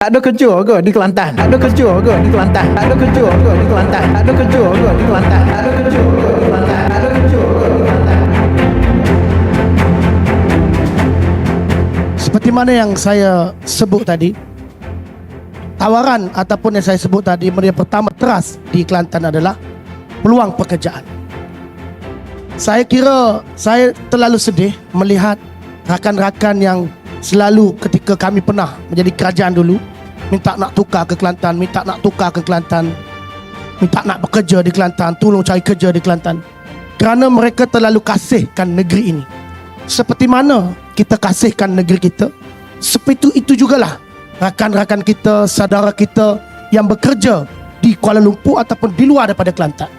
Tak ada kerja ke di Kelantan? Tak ada kerja ke di Kelantan? Tak ada kerja ke di Kelantan? Tak ada kerja ke di Kelantan? Tak ada kerja ke di Kelantan? Tak ada kerja ke di Kelantan? Seperti mana yang saya sebut tadi Tawaran ataupun yang saya sebut tadi Yang pertama teras di Kelantan adalah Peluang pekerjaan Saya kira saya terlalu sedih Melihat rakan-rakan yang selalu ketika kami pernah menjadi kerajaan dulu Minta nak tukar ke Kelantan Minta nak tukar ke Kelantan. Minta nak bekerja di Kelantan Tolong cari kerja di Kelantan. Kerana mereka terlalu kasihkan negeri ini. Seperti mana kita kasihkan negeri kita? Seperti itu, jugalah rakan-rakan kita saudara kita yang bekerja di Kuala Lumpur ataupun di luar daripada Kelantan.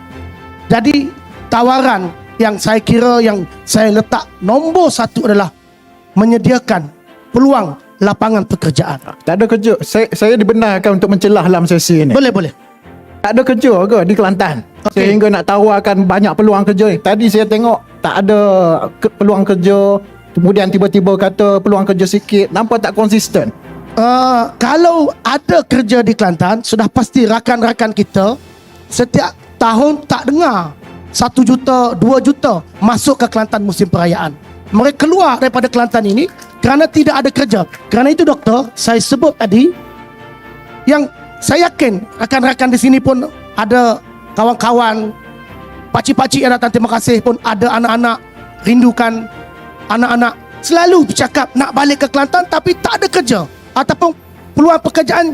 Jadi tawaran yang saya kira yang saya letak nombor satu adalah menyediakan peluang lapangan pekerjaan Tak ada kerja. Saya, saya dibenarkan untuk mencelah dalam sesi ini. boleh boleh Tak ada kerja ke di Kelantan? Okey. Sehingga nak tawarkan banyak peluang kerja ni. Tadi saya tengok tak ada ke- peluang kerja. Kemudian tiba-tiba kata peluang kerja sikit. Nampak tak konsisten? Uh, kalau ada kerja di Kelantan sudah pasti rakan-rakan kita setiap tahun tak dengar satu juta, dua juta masuk ke Kelantan musim perayaan. Mereka keluar daripada Kelantan ini kerana tidak ada kerja. Kerana itu doktor, saya sebut tadi yang saya yakin rakan-rakan di sini pun ada kawan-kawan pakcik-pakcik yang datang terima kasih pun ada anak-anak rindukan anak-anak selalu bercakap nak balik ke Kelantan tapi tak ada kerja ataupun peluang pekerjaan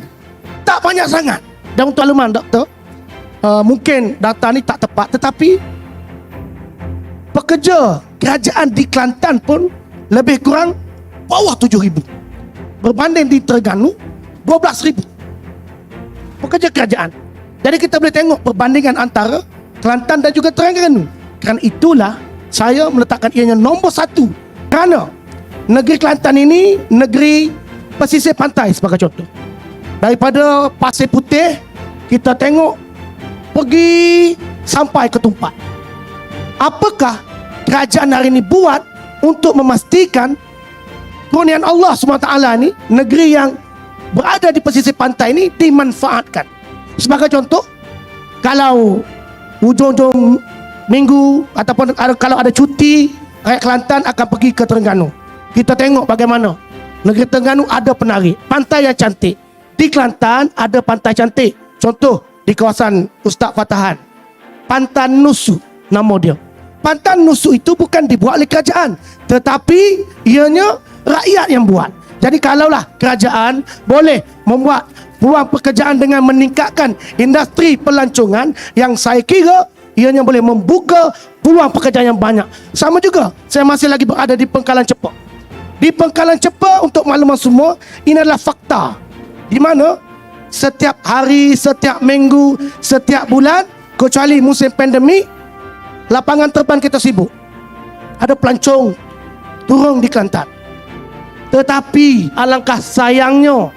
tak banyak sangat dan untuk makluman doktor uh, mungkin data ni tak tepat tetapi pekerja kerajaan di Kelantan pun lebih kurang bawah 7,000 berbanding di Terengganu 12,000 pekerja kerajaan. Jadi kita boleh tengok perbandingan antara Kelantan dan juga Terengganu. Kerana itulah saya meletakkan ianya nombor satu. Kerana negeri Kelantan ini negeri pesisir pantai sebagai contoh. Daripada Pasir Putih kita tengok pergi sampai ke Tumpat. Apakah kerajaan hari ini buat untuk memastikan kurniaan Allah SWT ni negeri yang berada di pesisir pantai ini dimanfaatkan. Sebagai contoh kalau hujung-hujung minggu ataupun kalau ada cuti rakyat Kelantan akan pergi ke Terengganu. Kita tengok bagaimana. Negeri Terengganu ada penari pantai yang cantik. Di Kelantan ada pantai cantik. Contoh di kawasan Ustaz Fatahan. Pantan Nusu nama dia Pantan Nusu itu bukan dibuat oleh kerajaan tetapi ianya rakyat yang buat. Jadi kalaulah kerajaan boleh membuat peluang pekerjaan dengan meningkatkan industri pelancongan yang saya kira ianya boleh membuka peluang pekerjaan yang banyak. Sama juga saya masih lagi berada di Pengkalan Cepak di Pengkalan Cepak untuk makluman semua ini adalah fakta. Di mana setiap hari, setiap minggu, setiap bulan kecuali musim pandemik lapangan terbang kita sibuk. Ada pelancong turun di Kelantan. Tetapi alangkah sayangnya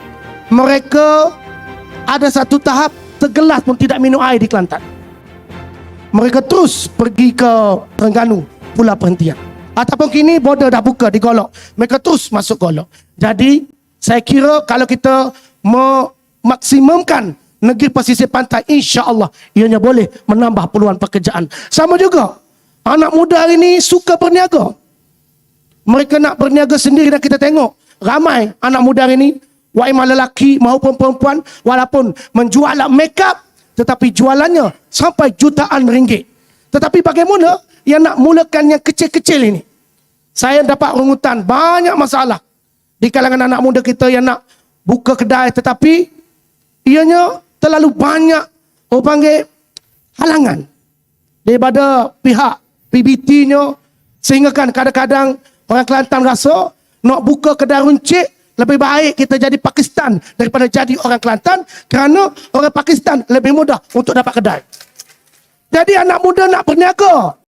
mereka ada satu tahap tergelas pun tidak minum air di Kelantan. Mereka terus pergi ke Terengganu, pula perhentian. Ataupun kini border dah buka di Golok. Mereka terus masuk Golok. Jadi, saya kira kalau kita memaksimumkan negeri pesisir pantai, insya Allah ianya boleh menambah peluang pekerjaan. Sama juga, anak muda hari ini suka berniaga. Mereka nak berniaga sendiri dan kita tengok ramai anak muda hari ini waimah lelaki maupun perempuan walaupun menjual alat makeup tetapi jualannya sampai jutaan ringgit. Tetapi bagaimana yang nak mulakan yang kecil-kecil ini? Saya dapat rungutan banyak masalah di kalangan anak muda kita yang nak buka kedai tetapi ianya terlalu banyak orang panggil halangan daripada pihak PBT-nya sehingga kan kadang-kadang orang Kelantan rasa nak buka kedai runcit lebih baik kita jadi Pakistan daripada jadi orang Kelantan kerana orang Pakistan lebih mudah untuk dapat kedai. Jadi anak muda nak berniaga.